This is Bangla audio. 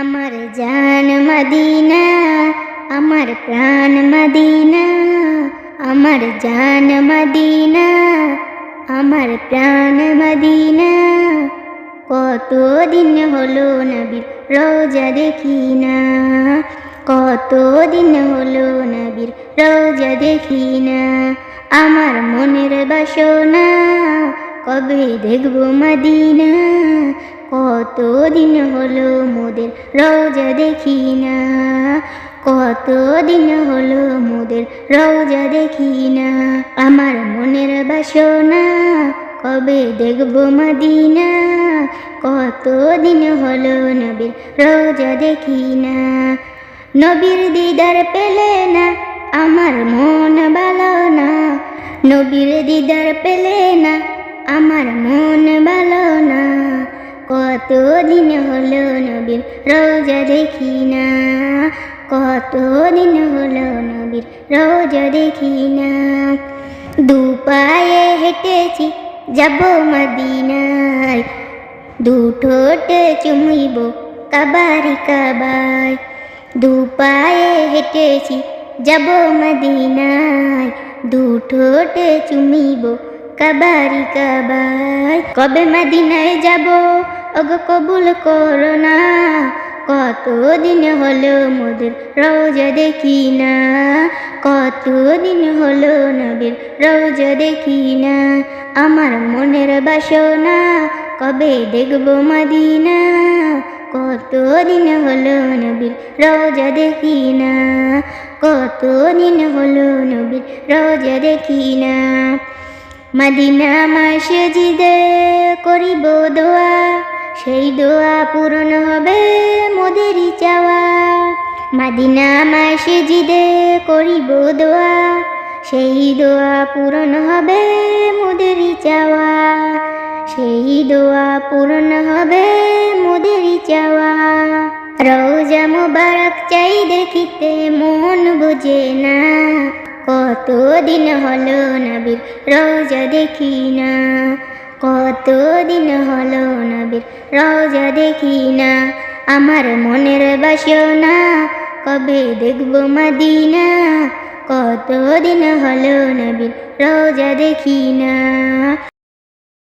আমার জান মদিনা, আমার প্রাণ মদিনা, আমার জান মদিনা, আমার প্রাণ মদিনা। কতদিন হলো নবীর রোজা দেখি না, কতদিন হলো নবীর রোজা দেখি না। আমার মনের বাসনা, কবে দেখব মদিনা কতদিন হলো মোদের রোজা দেখি না? কতদিন হলো মোদের রোজা দেখি না? আমার মনের বাসনা কবে দেখব মদিনা? কতদিন হলো নবীর রোজা দেখি না? নবীর দিদার পেলে না আমার মন ভালো না। নবীর দিদার পেলে না আমার মন ভালো কতদিন হলো নবীর রোজা দেখি না। কতদিন হলো নবীর রোজা দেখি না। দু পায়ে হেঁটেছি যাব মদিনায়। দু ঠোঁটে চুমিব কাবারি কাবায়। দু পায়ে হেঁটেছি যাব মদিনায়। দু ঠোঁটে চুমিব কাবারি কাবায়। কবে মদিনায় যাব? ওগো কবুল করো না। কতদিন হলো মোদের রোজা দেখি না। কতদিন হলো নবীর রোজা দেখি না। আমার মনের বাসনা কবে দেখব মদিনা। কতদিন হলো নবীর রোজা দেখি না। কতদিন হলো নবীর রোজা দেখি না। মদিনা মাসে জিদে করিব দোয়া। সেই দোয়া পূরণ হবে মোদেরই চাওয়া। মদিনা মসজিদে করিব দোয়া। সেই দোয়া পূরণ হবে মোদেরই চাওয়া। সেই দোয়া পূরণ হবে মোদেরই চাওয়া। রোজা মুবারক চাই দেখিতে মন বুঝে না। কতদিন হলো নবীর রোজা দেখি না। কতদিন হলো নবীর রোজা দেখি না, আমার মনের বাসনা, কবে দেখব মদিনা? কতদিন হলো নবীর রোজা দেখি না।